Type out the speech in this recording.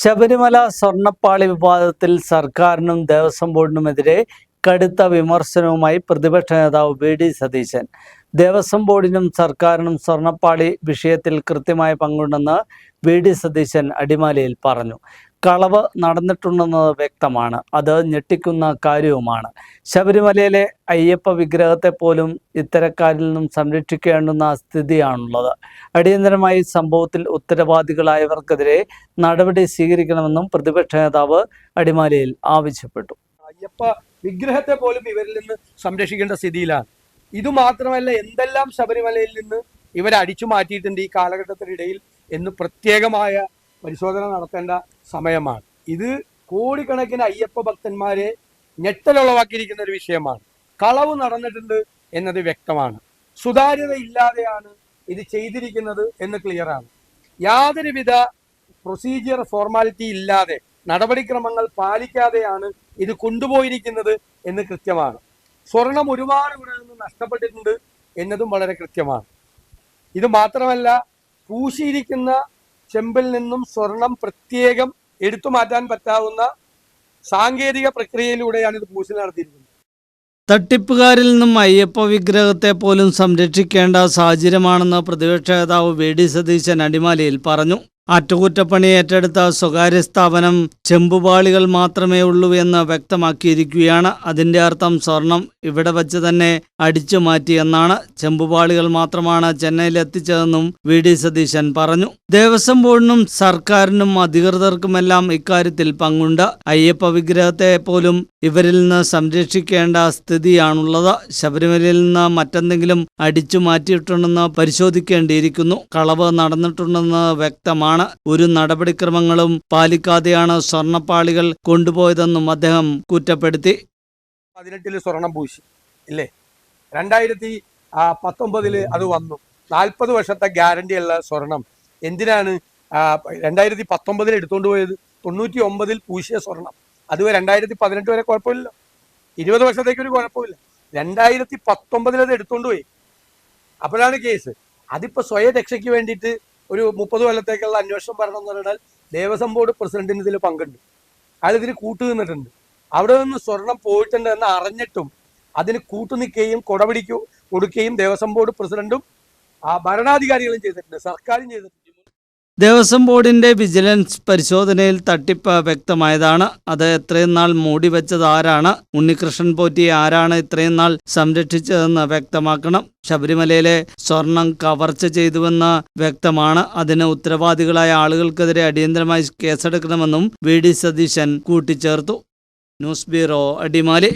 ശബരിമല സ്വർണപ്പാളി വിവാദത്തിൽ സർക്കാരിനും ദേവസ്വം ബോർഡിനുമെതിരെ കടുത്ത വിമർശനവുമായി പ്രതിപക്ഷ നേതാവ് വി ഡി സതീശൻ. ദേവസ്വം ബോർഡിനും സർക്കാരിനും സ്വർണപ്പാളി വിഷയത്തിൽ കൃത്യമായ പങ്കുണ്ടെന്ന് വി ഡി സതീശൻ അടിമാലിയിൽ പറഞ്ഞു. കളവ് നടന്നിട്ടുണ്ടെന്നത് വ്യക്തമാണ്. അത് ഞെട്ടിക്കുന്ന കാര്യവുമാണ്. ശബരിമലയിലെ അയ്യപ്പ വിഗ്രഹത്തെ പോലും ഇത്തരക്കാരിൽ നിന്നും സംരക്ഷിക്കേണ്ടുന്ന സ്ഥിതിയാണുള്ളത്. അടിയന്തരമായി സംഭവത്തിൽ ഉത്തരവാദികളായവർക്കെതിരെ നടപടി സ്വീകരിക്കണമെന്നും പ്രതിപക്ഷ നേതാവ് അടിമാലിയിൽ ആവശ്യപ്പെട്ടു. അയ്യപ്പ വിഗ്രഹത്തെ പോലും ഇവരിൽ നിന്ന് സംരക്ഷിക്കേണ്ട സ്ഥിതിയിലാണ്. ഇത് മാത്രമല്ല എന്തെല്ലാം ശബരിമലയിൽ നിന്ന് ഇവരെ അടിച്ചു മാറ്റിയിട്ടുണ്ട് ഈ കാലഘട്ടത്തിനിടയിൽ എന്ന് പ്രത്യേകമായ പരിശോധന നടത്തേണ്ട സമയമാണ്. ഇത് കോടിക്കണക്കിന് അയ്യപ്പ ഭക്തന്മാരെ ഞെട്ടലുളവാക്കിയിരിക്കുന്ന ഒരു വിഷയമാണ്. കളവ് നടന്നിട്ടുണ്ട് എന്നത് വ്യക്തമാണ്. സുതാര്യത ഇല്ലാതെയാണ് ഇത് ചെയ്തിരിക്കുന്നത് എന്ന് ക്ലിയറാണ് യാതൊരുവിധ പ്രൊസീജിയർ ഫോർമാലിറ്റി ഇല്ലാതെ നടപടിക്രമങ്ങൾ പാലിക്കാതെയാണ് ഇത് കൊണ്ടുപോയിരിക്കുന്നത് എന്ന് കൃത്യമാണ്. സ്വർണം ഒരുപാട് ഇവിടെ നിന്ന് നഷ്ടപ്പെട്ടിട്ടുണ്ട് എന്നതും വളരെ കൃത്യമാണ്. ഇത് മാത്രമല്ല പൂശിയിരിക്കുന്ന ചെമ്പിൽ നിന്നും സ്വർണം പ്രത്യേകം എടുത്തു മാറ്റാൻ പറ്റാവുന്ന സാങ്കേതിക പ്രക്രിയയിലൂടെയാണ് ഇത് പൂശൽ നടത്തിയിരിക്കുന്നത്. തട്ടിപ്പുകാരിൽ നിന്നും അയ്യപ്പ വിഗ്രഹത്തെ പോലും സംരക്ഷിക്കേണ്ട സാഹചര്യമാണെന്ന് പ്രതിപക്ഷ നേതാവ് വി ഡി സതീശൻ അടിമാലിയിൽ പറഞ്ഞു. അറ്റകുറ്റപ്പണി ഏറ്റെടുത്ത സ്വകാര്യ സ്ഥാപനം ചെമ്പുപാളികൾ മാത്രമേ ഉള്ളൂ എന്ന് വ്യക്തമാക്കിയിരിക്കുകയാണ്. അതിന്റെ അർത്ഥം സ്വർണം ഇവിടെ വച്ച് തന്നെ അടിച്ചു മാറ്റിയെന്നാണ് ചെമ്പുപാളികൾ മാത്രമാണ് ചെന്നൈയിൽ എത്തിച്ചതെന്നും വി. ഡി. സതീശൻ പറഞ്ഞു. ദേവസ്വം ബോർഡിനും സർക്കാരിനും അധികൃതർക്കുമെല്ലാം ഇക്കാര്യത്തിൽ പങ്കുണ്ട്. അയ്യപ്പ വിഗ്രഹത്തെ പോലും ഇവരിൽ നിന്ന് സംരക്ഷിക്കേണ്ട സ്ഥിതിയാണുള്ളത്. ശബരിമലയിൽ നിന്ന് മറ്റെന്തെങ്കിലും അടിച്ചു മാറ്റിയിട്ടുണ്ടെന്ന് പരിശോധിക്കേണ്ടിയിരിക്കുന്നു. കളവ് നടന്നിട്ടുണ്ടെന്ന് വ്യക്തമാണ്. ഒരു നടപടിക്രമങ്ങളും പാലിക്കാതെയാണ് സ്വർണപ്പാളികൾ കൊണ്ടുപോയതെന്നും അദ്ദേഹം കുറ്റപ്പെടുത്തി. പതിനെട്ടിൽ സ്വർണം പൂശി ഇല്ലേ? രണ്ടായിരത്തി പത്തൊമ്പതിൽ അത് വന്നു. നാൽപ്പത് വർഷത്തെ ഗ്യാരണ്ടി ഉള്ള സ്വർണം. എന്തിനാണ് രണ്ടായിരത്തി പത്തൊമ്പതിൽ എടുത്തുകൊണ്ട് പോയത്? തൊണ്ണൂറ്റി ഒമ്പതിൽ പൂശിയ സ്വർണം. അത് രണ്ടായിരത്തി പതിനെട്ട് വരെ കുഴപ്പമില്ല. ഇരുപത് വർഷത്തേക്ക് ഒരു കുഴപ്പമില്ല. രണ്ടായിരത്തി പത്തൊമ്പതിൽ അത് എടുത്തുകൊണ്ട് പോയി. അപ്പോഴാണ് കേസ് അതിപ്പോ സ്വയരക്ഷയ്ക്ക് വേണ്ടിയിട്ട് ഒരു മുപ്പത് കൊല്ലത്തേക്കുള്ള അന്വേഷണം വരണം എന്ന് പറഞ്ഞാൽ ദേവസ്വം ബോർഡ് പ്രസിഡന്റിന് ഇതിൽ പങ്കുണ്ട്. അയാൾ ഇതിന് കൂട്ടു നിന്നിട്ടുണ്ട്. അവിടെ നിന്ന് സ്വർണം പോയിട്ടുണ്ട് എന്ന് അറിഞ്ഞിട്ടും അതിന് കൂട്ടു നിൽക്കുകയും കൊടപിടിക്കു കൊടുക്കുകയും ദേവസ്വം ബോർഡ് പ്രസിഡന്റും ആ ഭരണാധികാരികളും ചെയ്തിട്ടുണ്ട് സർക്കാരും ചെയ്തിട്ടുണ്ട്. ദേവസ്വം ബോർഡിന്റെ വിജിലൻസ് പരിശോധനയിൽ തട്ടിപ്പ് വ്യക്തമായതാണ്. അത് എത്രയും നാൾ മൂടിവെച്ചത് ആരാണ്? ഉണ്ണികൃഷ്ണൻ പോറ്റി ആരാണ് ഇത്രയും നാൾ സംരക്ഷിച്ചതെന്ന് വ്യക്തമാക്കണം. ശബരിമലയിലെ സ്വർണം കവർച്ച ചെയ്തുവെന്ന് വ്യക്തമാണ്. അതിന് ഉത്തരവാദികളായ ആളുകൾക്കെതിരെ അടിയന്തരമായി കേസെടുക്കണമെന്നും വി ഡി സതീശൻ കൂട്ടിച്ചേർത്തു. News bureau Adimali.